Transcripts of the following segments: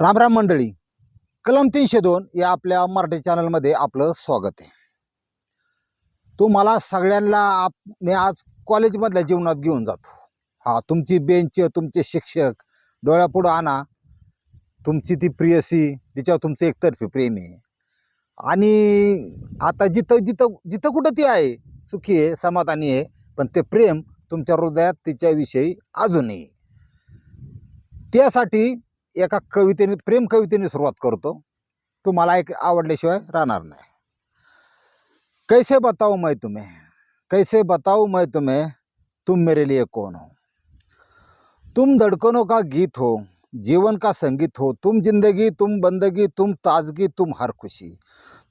राम राम मंडळी. कलम तीनशे दोन या आपल्या मराठी चॅनलमध्ये आपलं स्वागत आहे. तुम्हाला सगळ्यांना आप मी आज कॉलेजमधल्या जीवनात घेऊन जातो. हा तुमची बेंच तुमचे शिक्षक डोळ्यापुढं आणा. तुमची ती प्रियसी तिच्यावर तुमचं एकतर्फी प्रेम आहे. आणि आता जिथं जिथं जिथं कुठं ती आहे सुखी आहे समाधानी आहे पण ते प्रेम तुमच्या हृदयात तिच्याविषयी अजूनही. आहे. त्यासाठी एका कवितेने, प्रेम कवितेने सुरुवात करतो. तुम्हाला एक आवडल्याशिवाय राहणार नाही. कैसे बताऊ मैं तुम्हें? कैसे बताऊ मैं तुम्हें? तुम मेरे लिए कौन हो? तुम धड़कनों का गीत हो, जीवन का संगीत हो, तुम ज़िंदगी, तुम बंदगी, तुम ताजगी, तुम हर खुशी।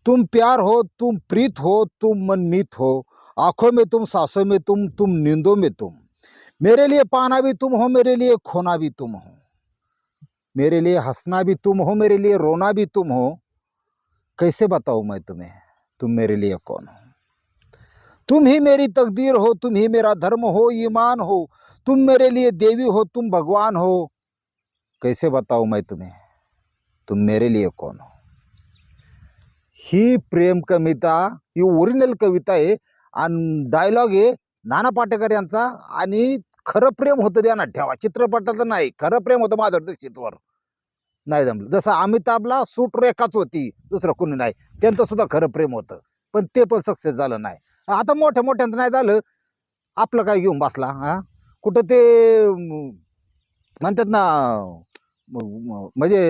तुम प्यार हो, तुम प्रीत हो, तुम मनमीत हो। आँखों में तुम, सांसों में तुम तुम नींदों में तुम। मेरे लिए पाना भी तुम हो, मेरे लिए खोना भी तुम हो। मेरे लिए हंसना भी तुम हो मेरे लिए रोना भी तुम हो। कैसे बताऊँ मैं तुम्हें? तुम मेरे लिए कौन हो? तुम ही मेरी तकदीर हो तुम ही मेरा धर्म हो ईमान हो। तुम मेरे लिए देवी हो तुम भगवान हो। कैसे बताऊँ मैं तुम्हें? तुम मेरे लिए कौन हो? ही प्रेम कविता ही ओरिजिनल कविता आहे आणि डायलॉग आहे नाना पाटेकर यांचा आणि खरं प्रेम होतं त्यांना ठेवा. चित्रपटाचं नाही. खरं प्रेम होतं माधुरी दीक्षितवर नाही जमलं. जसं अमिताभला सूट रेखाच होती दुसरं कोणी नाही. त्यांचं सुद्धा खरं प्रेम होतं. पण ते पण सक्सेस झालं नाही. आता मोठ्या मोठ्यांचं नाही झालं. आपलं काय घेऊन बसला हा? कुठं ते म्हणतात ना म्हणजे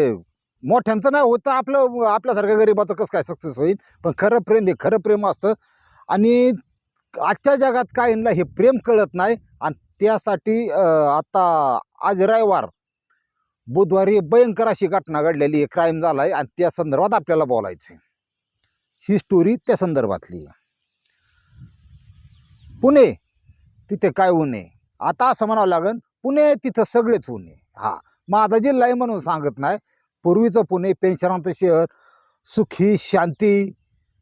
मोठ्यांचं नाही होतं. आपलं आपल्यासारख्या गरिबाचं कसं काय सक्सेस होईल? पण खरं प्रेम हे खरं प्रेम असतं. आणि आजच्या जगात काहींना हे प्रेम कळत नाही. आणि त्यासाठी आता आज रविवार बुधवारी भयंकर अशी घटना घडलेली आहे. क्राईम झाला आहे आणि त्या संदर्भात आपल्याला बोलायचं आहे ही स्टोरी त्या संदर्भातली आहे. पुणे तिथे काय होऊ नये आता असं म्हणावं लागेल पुणे तिथं सगळेच ऊन आहे. हा माझा जिल्हा आहे म्हणून सांगत नाही. पूर्वीचं पुणे पेन्शनाचं शहर सुखी शांती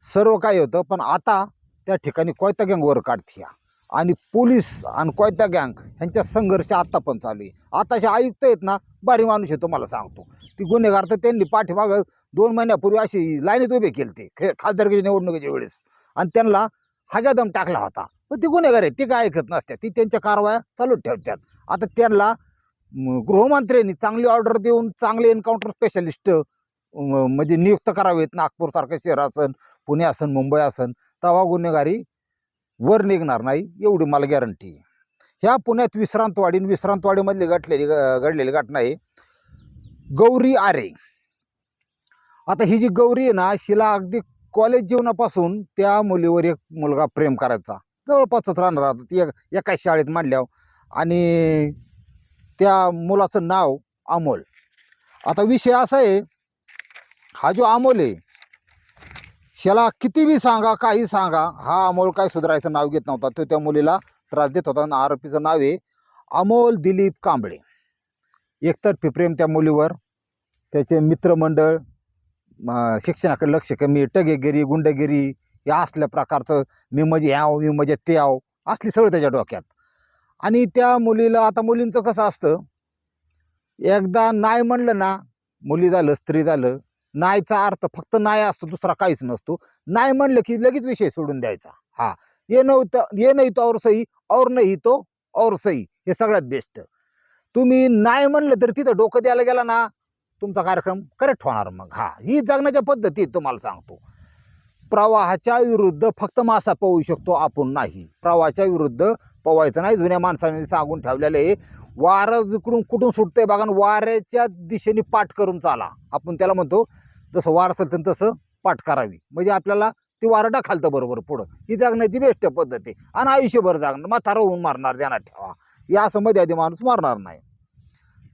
सर्व काही होतं. पण आता त्या ठिकाणी कोयता गँग वर काढतीया आणि पोलीस आणि कोयता गँग ह्यांच्या संघर्ष आत्ता पण चालू आहे. आताचे आयुक्त आहेत ना बारी माणूस आहे तुम्हाला सांगतो. ती गुन्हेगार तर त्यांनी पाठीमागं दोन महिन्यापूर्वी अशी लाईनीत उभे केले ते खे खासदारकीच्या निवडणुकीच्या वेळेस. आणि त्यांना हाग्यादम टाकला होता. पण ती गुन्हेगार आहेत ती काय ऐकत नसतात ती त्यांच्या कारवाया चालू ठेवतात. आता त्यांना गृहमंत्र्यांनी चांगली ऑर्डर देऊन चांगले एन्काउंटर स्पेशलिस्ट म्हणजे नियुक्त करावेत. नागपूरसारखं शहर असन पुणे असन मुंबई असन तेव्हा गुन्हेगारी वर निघणार नाही एवढी मला गॅरंटी ह्या पुण्यात विश्रांतवाडी विश्रांतवाडीमधली घडलेली ग- घडलेली घटना आहे. गौरी आरे. आता ही जी गौरी आहे ना शिला अगदी कॉलेज जीवनापासून त्या मुलीवर एक मुलगा प्रेम करायचा. जवळपासच राहणार आता. एक- एकाच शाळेत मांडल्यावर. आणि त्या मुलाचं नाव अमोल. आता विषय असा आहे हा जो अमोल आहे ह्याला किती बी सांगा काही सांगा हा अमोल काय सुधारायचं नाव घेत नव्हता. तो त्या मुलीला त्रास देत होता आणि आरोपीचं नाव आहे अमोल दिलीप कांबळे. एकतर्फी प्रेम त्या मुलीवर त्याचे मित्रमंडळ शिक्षणाकडे लक्ष कमी टगेगिरी गुंडगिरी या असल्या प्रकारचं मी म्हणजे याव मी म्हणजे ते आव असली सगळं त्याच्या डोक्यात. आणि त्या मुलीला आता मुलींचं कसं असतं एकदा नाही म्हणलं ना मुली झालं स्त्री झालं नाहीचा अर्थ फक्त नाही असतो दुसरा काहीच नसतो. नाही म्हणलं की लगेच विषय सोडून द्यायचा. हा. ये नव्हतं ये नाही तो और सही और नाही तो और सही. हे सगळ्यात बेस्ट तुम्ही नाही म्हणलं तर तिथं डोकं द्यायला गेला ना तुमचा कार्यक्रम करेक्ट होणार मग. हा. ही जगण्याच्या पद्धती तुम्हाला सांगतो. प्रवाहाच्या विरुद्ध फक्त मासा पोहू शकतो आपण नाही. प्रवाहाच्या विरुद्ध पोवायचं नाही. जुन्या माणसाने सांगून ठेवलेलं आहे वारं जिकडून कुठून सुटतंय बघा वाऱ्याच्या दिशेने पाठ करून चाला. आपण त्याला म्हणतो जसं वार असेल तर तसं पाठ करावी. म्हणजे आपल्याला ती वारं टाकालतं बरोबर पुढं. ही जगण्याची बेस्ट पद्धत आहे. आणि आयुष्यभर जागणं. म्हातारा होऊन मारणार ध्यानात ठेवा. या असं मध्ये आधी माणूस मारणार नाही.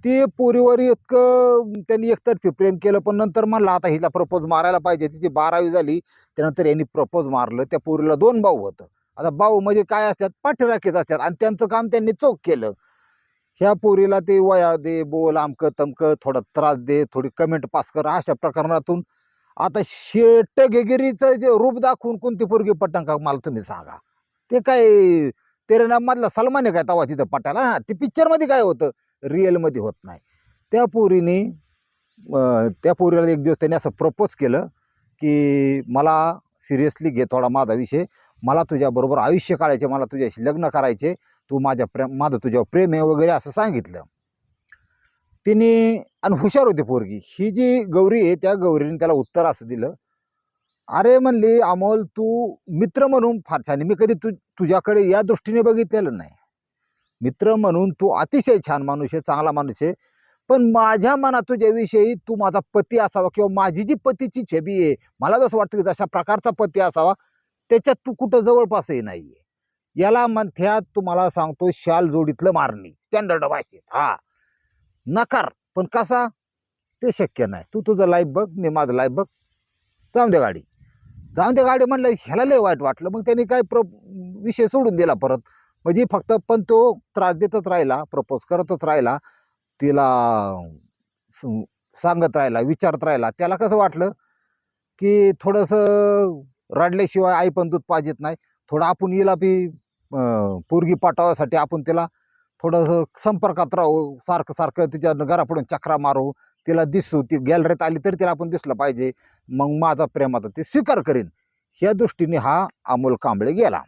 ते पोरीवर इतकं त्यांनी एकतर्फी प्रेम केलं पण नंतर म्हणलं आता हिला प्रपोज मारायला पाहिजे. तिची बारावी झाली त्यानंतर यांनी प्रपोज मारलं. त्या पोरीला दोन भाऊ होतं. आता भाऊ म्हणजे काय असतात? पाठीराखेच असतात. आणि त्यांचं काम त्यांनी चोख केलं. ह्या पोरीला ते वया दे बोल आमकं तमकं थोडा त्रास दे थोडी कमेंट पास कर अशा प्रकरणातून. आता शेटगिरीचं जे रूप दाखवून कोणती पोरगी पटन का मला तुम्ही सांगा. ते काय तेरे नामधला सलमान आहे काय तवा तिथं पटाला हां ते पिक्चरमध्ये काय होतं? रिअलमध्ये होत नाही. त्या पोरीने त्या पोरीला एक दिवस त्याने असं प्रपोज केलं की मला सिरियसली घे थोडा माझा विषय. मला तुझ्याबरोबर आयुष्य काढायचे मला तुझ्याशी लग्न करायचे. तू माझ्या प्रेम माझं तुझ्यावर प्रेम आहे वगैरे असं सांगितलं. तिने आणि हुशार होती पोरगी. ही जी गौरी आहे त्या गौरीने त्याला उत्तर असं दिलं. अरे म्हणली अमोल तू मित्र म्हणून फार छान मी कधी तू तुझ्याकडे या दृष्टीने बघितलेलं नाही. मित्र म्हणून तू अतिशय छान माणूस आहे चांगला माणूस आहे. पण माझ्या मनात तुझ्याविषयी तू माझा पती असावा किंवा माझी जी पतीची छबी आहे मला जसं वाटतं की जशा प्रकारचा पती असावा त्याच्यात तू कुठं जवळपासही नाही आहे याला म्हणत्यात तुम्हाला सांगतो शाल जोडीतलं मारणी. स्टँडर्ड भाषेत हा. नकार. पण कसा? ते शक्य नाही. तू तुझं लाईफ बघ मी माझं लाईफ बघ. जाऊन दे गाडी. जाऊन दे गाडी म्हणलं ह्याला लय वाईट वाटलं. मग त्यांनी काय प्र विषय सोडून दिला परत. म्हणजे फक्त पण तो त्रास देतच राहिला प्रपोज करतच राहिला. तिला सांगत राहिला विचारत राहिला. त्याला कसं वाटलं की थोडंसं रडल्याशिवाय आई पण दूध पाहिजेत नाही. थोडं आपण हिला बी पोरगी पाठवायसाठी आपण तिला थोडंसं संपर्कात राहू. सारखं सारखं तिच्या घरापुढून चक्रा मारू. तिला दिसू ती गॅलरीत आली तरी तिला आपण दिसलं पाहिजे. मग माझा प्रेम आता ते स्वीकार करेन. ह्या दृष्टीने हा अमोल कांबळे गेला.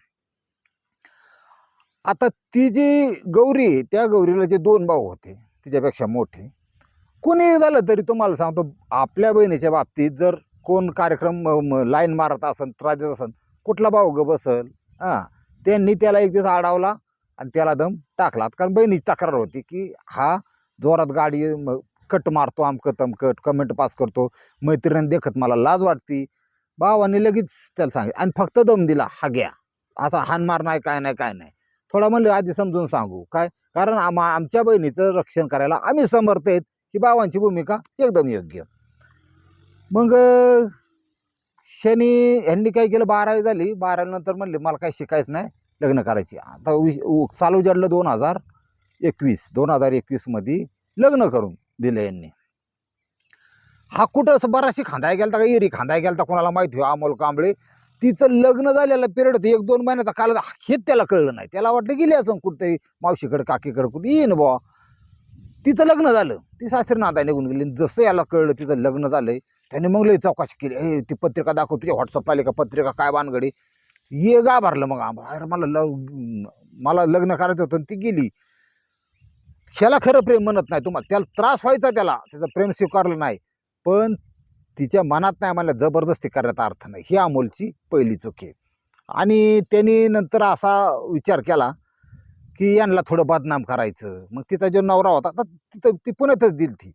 आता ती जी गौरी आहे, त्या गौरीला जे दोन भाऊ होते तिच्यापेक्षा मोठे. कोणी झालं तरी तुम्हाला सांगतो आपल्या बहिणीच्या बाबतीत जर कोण कार्यक्रम लाईन मारत असन त्रास देत असन कुठला भाऊ ग बसल हां त्यांनी त्याला एक दिवस आडावला आणि त्याला दम टाकला. कारण बहिणीची तक्रार होती की हा जोरात गाडी कट मारतो आमकं तमकट कमेंट पास करतो मैत्रिणी देखत मला लाज वाटती. भावाने लगेच त्याला सांगितलं आणि फक्त दम दिला हा घ्या. असा हानमार नाही काय नाही काय नाही. थोडा म्हणलं आधी समजून सांगू. काय? कारण आम आमच्या बहिणीचं रक्षण करायला आम्ही समर्थ आहेत की बाबांची भूमिका एकदम योग्य. मग शनी ह्यांनी काय केलं? बारावी झाली. बारावीनंतर म्हणले मला काही शिकायचं नाही. लग्न करायची. आता विश उ- चालू जडलं दोन हजार एकवीस. दोन हजार एकवीसमध्ये लग्न करून दिलं यांनी. हा कुठं असं बराचशी खांदाय गेलता का? एरी खांदाय गेलता? कोणाला माहिती हो अमोल कांबळे तिचं लग्न झालेलं पिरियड होतं एक दोन महिन्याचा काल हेच त्याला कळलं नाही. त्याला वाटलं गेली असं कुठेतरी मावशीकडे काकीकडे कुठे येईन बुवा. तिचं लग्न झालं. ती सासरी नाता निघून गेली. जसं याला कळलं तिचं लग्न झालंय त्याने मग लई चौकशी केली. ए ती पत्रिका दाखव तुझ्या व्हॉट्सअपला आली का? पत्रिका काय बानगडी ये गा भरलं मग आम्हाला. अरे मला लव मला लग्न करायचं होतं आणि ती गेली. ह्याला खरं प्रेम म्हणत नाही तुम्हाला. त्याला त्रास व्हायचा त्याला. त्याचं प्रेम स्वीकारलं नाही. पण तिच्या मनात नाही मला जबरदस्ती करण्याचा अर्थ नाही. ही अमोलची पहिली चूक आहे. आणि त्यांनी नंतर असा विचार केला की यांना थोडं बदनाम करायचं. मग तिचा जो नवरा होता तर तिथं ती पुण्यातच दिली ती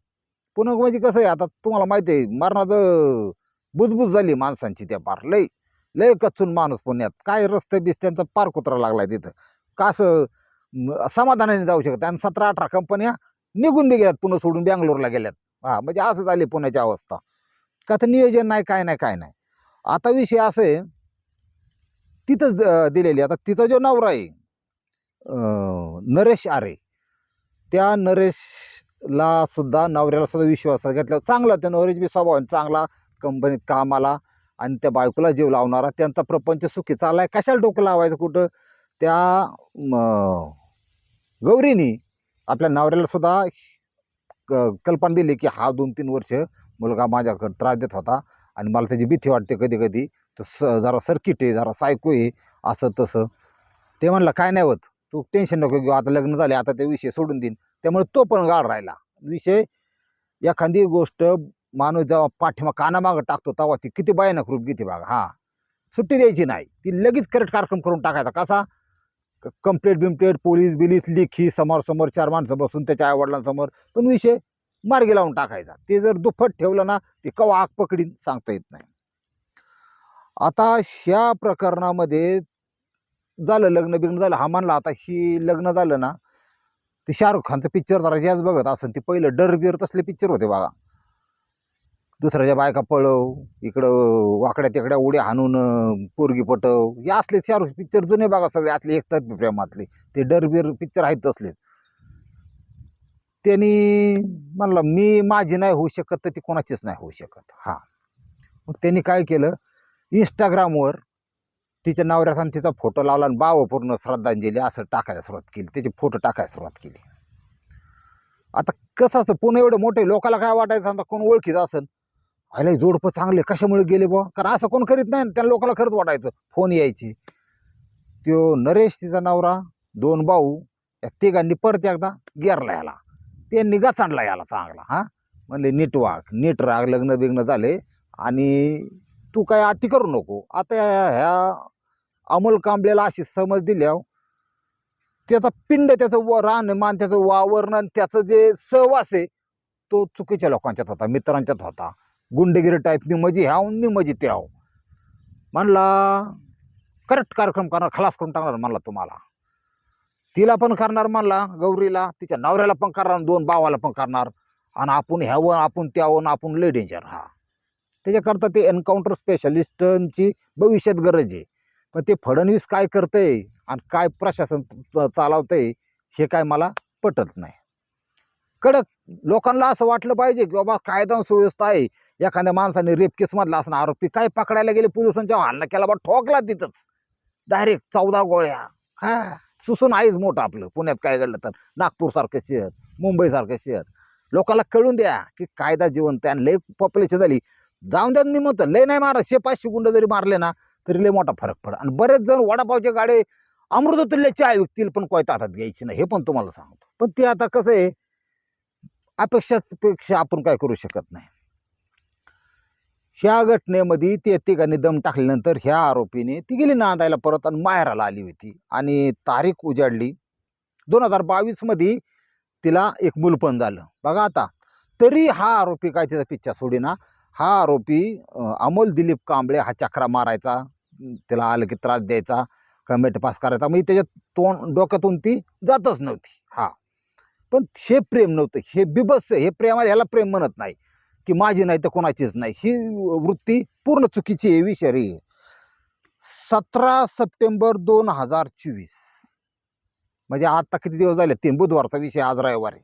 पुन्हा म्हणजे कसं आहे आता तुम्हाला माहिती आहे मरणाचं बुजबुज झाली माणसांची त्या पार. लय लय कचून माणूस पुण्यात. काय रस्ते बिस्त्यांचा पार कुत्रा लागलाय तिथं. का असं समाधानाने जाऊ शकत आणि सतरा अठरा कंपन्या निघून बी गेल्यात पुणे सोडून बँगलोरला गेल्यात. हा म्हणजे असं झाली पुण्याची अवस्था. का तर नियोजन नाही काय नाही काय नाही. आता विषय असं आहे तिथंच दिलेली. आता तिचा जो नवरा आहे नरेश आरे त्या नरेशला सुद्धा नवऱ्याला सुद्धा विश्वास घेतला चांगला त्या नवरेश बी स्वभाव चांगला कंपनीत कामाला आणि त्या बायकोला जीव लावणारा त्यांचा प्रपंच सुखी चाललाय. कशाला डोकं लावायचं कुठं? त्या गौरीनी आपल्या नवऱ्याला सुद्धा क- कल्पना दिली की हा दोन तीन वर्ष मुलगा माझ्याकडे त्रास देत होता आणि मला त्याची भीती वाटते कधी कधी तर स जरा सर्किट आहे जरा सायको आहे असं तसं. ते म्हणलं काय नाही होत. तू टेन्शन नको घेऊ. आता लग्न झाले आता ते विषय सोडून देईन. त्यामुळे तो पण गाड राहिला. विषय एखादी गोष्ट माणूस जेव्हा पाठीमा कानामागं टाकतो तेव्हा ती किती भयानक रूप किती बघा. हां. सुट्टी द्यायची नाही. ती लगेच करेक्ट कार्यक्रम करून टाकायचा. कसा? कंप्लेट बिम्प्लेट पोलीस बिलीस लिखी समोर समोर चार माणसं बसून त्याच्या आईवडिलांसमोर. पण विषय मार्गी लावून टाकायचा. ते जर दुप्पट ठेवलं ना ते कवा आग पकडीन सांगता येत नाही. आता ह्या प्रकरणामध्ये झालं लग्न बिग्न झालं हा म्हणला आता ही लग्न झालं ना ते शाहरुख खानचं पिक्चर जरा याच बघत असेल ते पहिलं डर बिर तसले पिक्चर होते बघा. दुसऱ्याच्या बायका पळव इकडं वाकड्या तिकड्या उड्या हाणून पोरगी पटव. हे असले शाहरुख पिक्चर जुने बघा सगळे असले एकतर्फी प्रेमातले. ते डर बिर पिक्चर आहेत तसलेच. त्यांनी म्हणलं मी माझी नाही होऊ शकत तर ती कोणाचीच नाही होऊ शकत. हां. मग त्यांनी काय केलं? इंस्टाग्रामवर तिच्या नवऱ्याचा तिचा फोटो लावला आणि बाव पूर्ण श्रद्धांजली असं टाकायला सुरुवात केली. त्याचे फोटो टाकायला सुरुवात केली. आता कसं असं पुणे एवढं मोठे लोकाला काय वाटायचं? आता कोण ओळखीचं असेल आयला जोडपं चांगले कशामुळे गेले बुवा? कारण असं कोण करीत नाही त्या लोकाला खरंच वाटायचं फोन यायची. त्यो नरेश तिचा नवरा दोन भाऊ या तिघांनी परत एकदा गेरला याला ते त्यांनी गचांडला याला चांगला हां? म्हणले नीट वाघ नीट राग लग्न बिग्न झाले आणि तू काय अति करू नको. आता ह्या अमोल कांबळेला अशी समज दिल्यावर त्याचा पिंड त्याचं व राहणीमान त्याचं वावरण आणि त्याचं जे सहवास आहे तो चुकीच्या लोकांच्यात होता मित्रांच्यात होता. गुंडगिरी टाईप मी मजी ह्याव मी मजी त्याव म्हणला करेक्ट कार्यक्रम करणार खलास करून टाकणार म्हणला तुम्हाला. तिला पण करणार म्हणला गौरीला तिच्या नवऱ्याला पण करणार दोन भावाला पण करणार. आणि आपण ह्यावं आपण त्यावं आपण लय डेंजर हा. त्याच्याकरता ते एन्काउंटर स्पेशलिस्टांची भविष्यात गरज आहे. पण ते फडणवीस काय करतंय आणि काय प्रशासन चालवतंय हे काय मला पटत नाही. कडक लोकांना असं वाटलं पाहिजे की बाबा कायदा सुव्यवस्था आहे. एखाद्या माणसाने रेप केसमधला असणार आरोपी काय पकडायला गेले? पोलिसांच्या हल्ला केला बा ठोकला तिथंच. डायरेक्ट चौदा गोळ्या हा. सुसून आहेच मोठं आपलं. पुण्यात काय घडलं तर नागपूरसारखं शहर मुंबईसारखं शहर. लोकांना कळून द्या की कायदा जिवंत आणि लय पॉप्युलेशन झाली. जाऊन द्या मी म्हणतो लय नाही मारा शे पाचशे गुंड जरी मारले ना तरी लय मोठा फरक पड आणि बरेच जण वडापावचे गाडे अमृततुल्य चाय विकतील पण कोयता हातात घ्यायची नाही. हे पण तुम्हाला सांगतो. पण ते आता कसं आहे अपेक्षापेक्षा आपण काय करू शकत नाही. ह्या घटनेमध्ये ते तिघांनी दम टाकल्यानंतर ह्या आरोपीने ती गेली नांदायला परत आणि माहेराला आली होती. आणि तारीख उजाडली. दोन हजार बावीसमध्ये तिला एक मुलपण झालं. बघा आता तरी हा आरोपी काय तिचा पिच्चा सोडीना? हा आरोपी अमोल दिलीप कांबळे हा चक्रा मारायचा तिला आलं की त्रास द्यायचा कमेंट पास करायचा. म्हणजे त्याच्यात तोंड डोक्यातून ती जातच नव्हती. हा. पण हे प्रेम नव्हतं. हे बिबस हे प्रेमा ह्याला प्रेम म्हणत नाही. की माझी नाही तर कोणाचीच नाही. ही वृत्ती पूर्ण चुकीची आहे विषारी सतरा सप्टेंबर दोन हजार चोवीस. म्हणजे आता किती दिवस झाले? तीन बुधवारचा विषय आज रविवार आहे.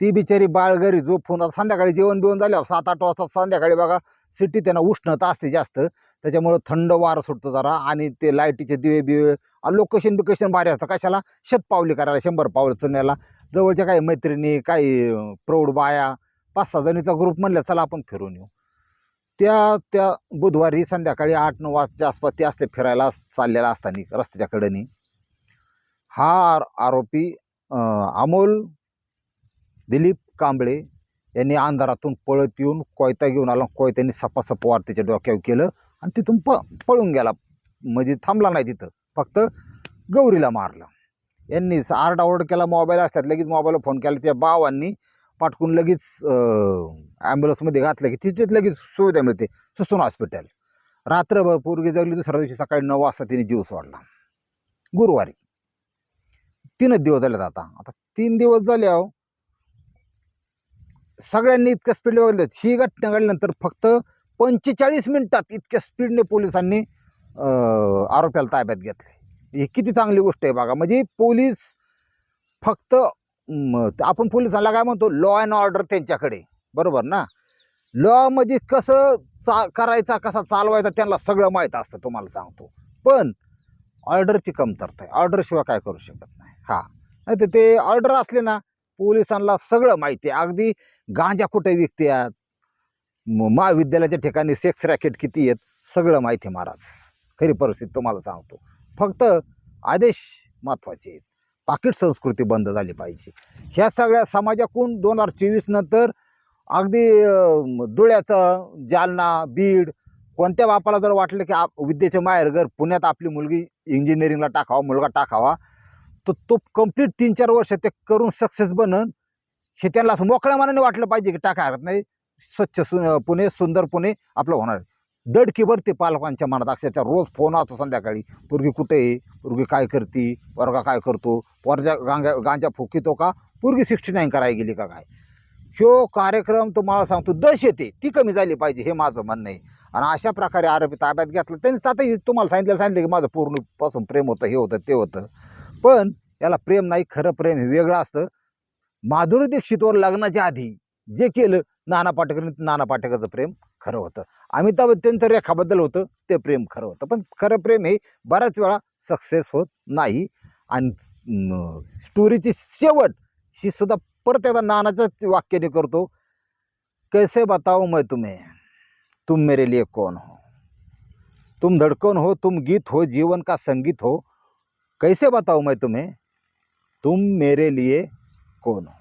ती बिचारी बाळगरी झोपून आता संध्याकाळी जेवण बिवण झाल्यावर सात आठ वाजता संध्याकाळी बघा सिटी त्यांना उष्णता असते जास्त. त्याच्यामुळं थंड वारं सुटतं जरा आणि ते लाईटीचे दिवे बिवे लोकेशन बिकेशन भारी असतं. कशाला? शतपावली करायला शंभर पावलं चुन्याला. जवळच्या काही मैत्रिणी काही प्रौढ बाया पाच सहा जणीचा ग्रुप म्हणलं चला आपण फिरून येऊ. त्या त्या बुधवारी संध्याकाळी आठ नऊ वाजच्या आसपास ते असते फिरायला चाललेला असताना रस्त्याच्याकडंनी हा आर- आरोपी अमोल दिलीप कांबळे यांनी अंधारातून पळत येऊन कोयता घेऊन आला. कोयत्याने सपासप वार त्याच्या डोक्यावर केलं आणि तिथून प पळून गेला. म्हणजे थांबला नाही तिथं. फक्त गौरीला मारलं. यांनी आरडाओरड केला. मोबाईल असतात लगेच मोबाईलवर फोन केला. त्या भावांनी पाठकून लगेच ॲम्ब्युलन्समध्ये घातलं की तिथेच लगेच सुविधा मिळते. सुसून हॉस्पिटल रात्रभर पोरगी जगली दुसऱ्या दिवशी सकाळी नऊ वाजता तिने जीव सोडला. गुरुवारी. तीनच दिवस झालेत आता. आता तीन दिवस झाल्यावर सगळ्यांनी इतक्या स्पीडने बघितलं ही घटना घडल्यानंतर फक्त पंचेचाळीस मिनिटात इतक्या स्पीडने पोलिसांनी आरोप्याला ताब्यात घेतले. ही किती चांगली गोष्ट आहे बघा. म्हणजे पोलीस फक्त आपण पोलिसांना काय म्हणतो लॉ अँड ऑर्डर त्यांच्याकडे. बरोबर ना? लॉमध्ये कसं चा करायचा कसा चालवायचा त्यांना सगळं माहीत असतं तुम्हाला सांगतो. पण ऑर्डरची कमतरता आहे. ऑर्डरशिवाय काय करू शकत नाही. हां. नाही तर ते ऑर्डर असले ना पोलिसांना सगळं माहिती आहे. अगदी गांजा कुठे विकत्यात? म- महाविद्यालयाच्या ठिकाणी सेक्स रॅकेट किती आहेत? सगळं माहिती आहे महाराज. खरी परिस्थिती तुम्हाला सांगतो. फक्त आदेश महत्त्वाचे आहेत. पाकिट संस्कृती बंद झाली पाहिजे. ह्या सगळ्या समाजाकून दोन हजार चोवीस नंतर अगदी धुळ्याचं जालना बीड कोणत्या बापाला जर वाटलं की आप विद्येचे माहेरघर पुण्यात आपली मुलगी इंजिनिअरिंगला टाकावा मुलगा टाकावा तर तो कंप्लीट तीन चार वर्ष ते करून सक्सेस बनन हे त्यांना असं मोकळ्या मनाने वाटलं पाहिजे की टाका हरकत नाही. स्वच्छ सु पुणे सुंदर पुणे आपलं होणार दडकीभर ते पालकांच्या मनात. अक्षरशः रोज फोन असतो संध्याकाळी. पोरगी कुठे आहे? पोरगी काय करती? वर्गा काय करतो? पोरजा गांजा गांजा फुकितो का? पोरगी सिक्स्टी नाईन करायला गेली का काय? ह्यो कार्यक्रम तुम्हाला सांगतो दश येते ती कमी झाली पाहिजे हे माझं म्हणणं आहे. आणि अशा प्रकारे आरोपी ताब्यात घेतलं. त्यांनी आताही तुम्हाला सांगितलं सांगितलं की माझं पूर्णपासून प्रेम होतं हे होतं ते होतं. पण याला प्रेम नाही खरं प्रेम हे वेगळं असतं. माधुरी दीक्षितवर लग्नाच्या आधी जे केलं नाना पाटेकरनी नाना पाटेकरचं प्रेम खरं होतं. अमिताभ बच्चनचं रेखाबद्दल होतं ते प्रेम खरं होतं. पण खरं प्रेम हे बऱ्याच वेळा सक्सेस होत नाही. आणि स्टोरीची शेवट ही सुद्धा परत एकदा नानाच्याच वाक्याने करतो. कैसे बताओ मैं तुम्हें? तुम मेरे लिए कौन हो? तुम धड़कन हो तुम गीत हो जीवन का संगीत हो. कैसे बताओ मैं तुम्हें? तुम मेरे लिए कौन हो?